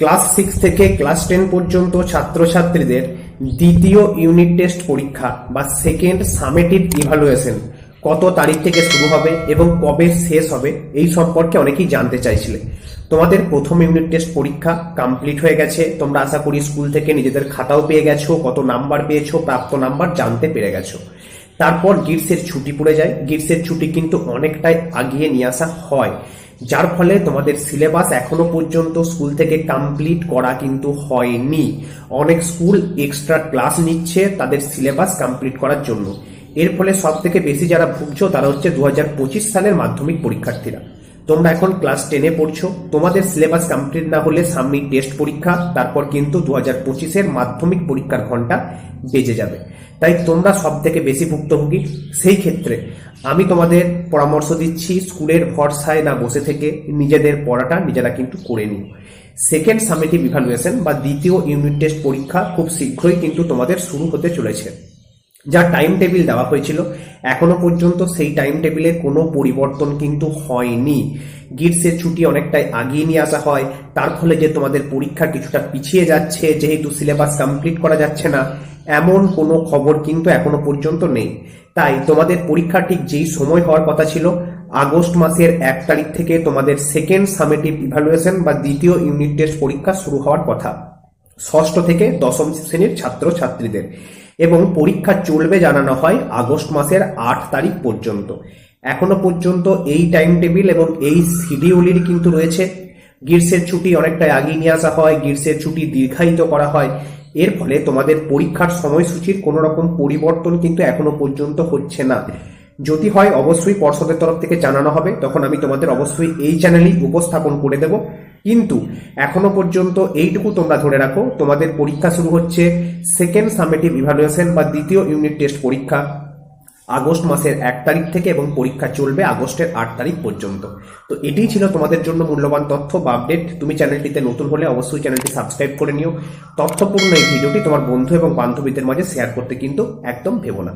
Class six থেকে class ten পর্যন্ত ছাত্রছাত্রীদের দ্বিতীয় ইউনিট টেস্ট পরীক্ষা বা সেকেন্ড সামেটিভ ইভালুয়েশন কত তারিখ থেকে শুরু হবে এবং কবে শেষ হবে এই সম্পর্কে অনেকেই জানতে চাইছিলে। তোমাদের প্রথম ইউনিট টেস্ট পরীক্ষা কমপ্লিট হয়ে গেছে। তোমরা আশা করি স্কুল থেকে নিজেদের খাতাও পেয়ে গেছো, কত নাম্বার পেয়েছ, প্রাপ্ত নাম্বার জানতে পেরে গেছো। তারপর গিটসের ছুটি পড়ে যায়। গিটসের ছুটি কিন্তু অনেকটাই আগিয়ে নিয়ে আসা হয়। যার ফলে তোমাদের সিলেবাস এখনও পর্যন্ত স্কুল থেকে কমপ্লিট করা কিন্তু হয়নি। অনেক স্কুল এক্সট্রা ক্লাস নিচ্ছে তাদের সিলেবাস কমপ্লিট করার জন্য। এর ফলে সব থেকে বেশি যারা ভুগছ তারা হচ্ছে দু হাজার পঁচিশ সালের মাধ্যমিক পরীক্ষার্থীরা। তোমরা এখন ক্লাস টেনে পড়ছো। তোমাদের সিলেবাস কমপ্লিট না হলে সামনেই টেস্ট পরীক্ষা, তারপর কিন্তু দু হাজার পঁচিশের মাধ্যমিক পরীক্ষার ঘণ্টা বেজে যাবে। তাই তোমরা সব থেকে বেশি ভুক্তভোগী। সেই ক্ষেত্রে আমি তোমাদের পরামর্শ দিচ্ছি, স্কুলের ভরসায় না বসে থেকে নিজেদের পড়াটা নিজেরা কিন্তু করে নিও। সেকেন্ড সামেটিভ ইভালুয়েশন বা দ্বিতীয় ইউনিট টেস্ট পরীক্ষা খুব শীঘ্রই কিন্তু তোমাদের শুরু হতে চলেছে। যা টাইম টেবিল দেওয়া হয়েছিল, এখনও পর্যন্ত সেই টাইম টেবিলের কোনো পরিবর্তন কিন্তু হয়নি। গ্রীষ্মের ছুটি অনেকটাই আগিয়ে নিয়ে আসা হয়, তার ফলে যে তোমাদের পরীক্ষা কিছুটা পিছিয়ে যাচ্ছে, যেহেতু সিলেবাস কমপ্লিট করা যাচ্ছে না, এমন কোনো খবর কিন্তু এখনও পর্যন্ত নেই। তাই তোমাদের পরীক্ষা ঠিক যেই সময় হওয়ার কথা ছিল, আগস্ট মাসের এক তারিখ থেকে তোমাদের সেকেন্ড সামেটিভ ইভালুয়েশন বা দ্বিতীয় ইউনিট টেস্ট পরীক্ষা শুরু হওয়ার কথা। ষষ্ঠ থেকে দশম শ্রেণির ছাত্র ছাত্রীদের এবং পরীক্ষা চলবে জানানো হয় আগস্ট মাসের আট তারিখ পর্যন্ত। এখনও পর্যন্ত এই টাইম টেবিল এবং এই শিডিউলই কিন্তু রয়েছে। গ্রীষ্মের ছুটি অনেকটাই আগিয়ে নিয়ে আসা হয়, গ্রীষ্মের ছুটি দীর্ঘায়িত করা হয়। এর ফলে তোমাদের পরীক্ষার সময়সূচির কোনো রকম পরিবর্তন কিন্তু এখনও পর্যন্ত হচ্ছে না। যদি হয়, অবশ্যই পর্ষদের তরফ থেকে জানানো হবে। তখন আমি তোমাদের অবশ্যই এই চ্যানেলেই উপস্থাপন করে দেব। কিন্তু এখনও পর্যন্ত এইটুকু তোমরা ধরে রাখো, তোমাদের পরীক্ষা শুরু হচ্ছে সেকেন্ড সামেটিভ ইভালুয়েশন বা দ্বিতীয় ইউনিট টেস্ট পরীক্ষা আগস্ট মাসের এক তারিখ থেকে এবং পরীক্ষা চলবে আগস্টের আট তারিখ পর্যন্ত। তো এটাই ছিল তোমাদের জন্য মূল্যবান তথ্য বা আপডেট তুমি চ্যানেলটিতে নতুন হলে অবশ্যই চ্যানেলটি সাবস্ক্রাইব করে নিও। তথ্যপূর্ণ এই ভিডিওটি তোমার বন্ধু এবং বান্ধবীদের মাঝে শেয়ার করতে কিন্তু একদম ভেবো না।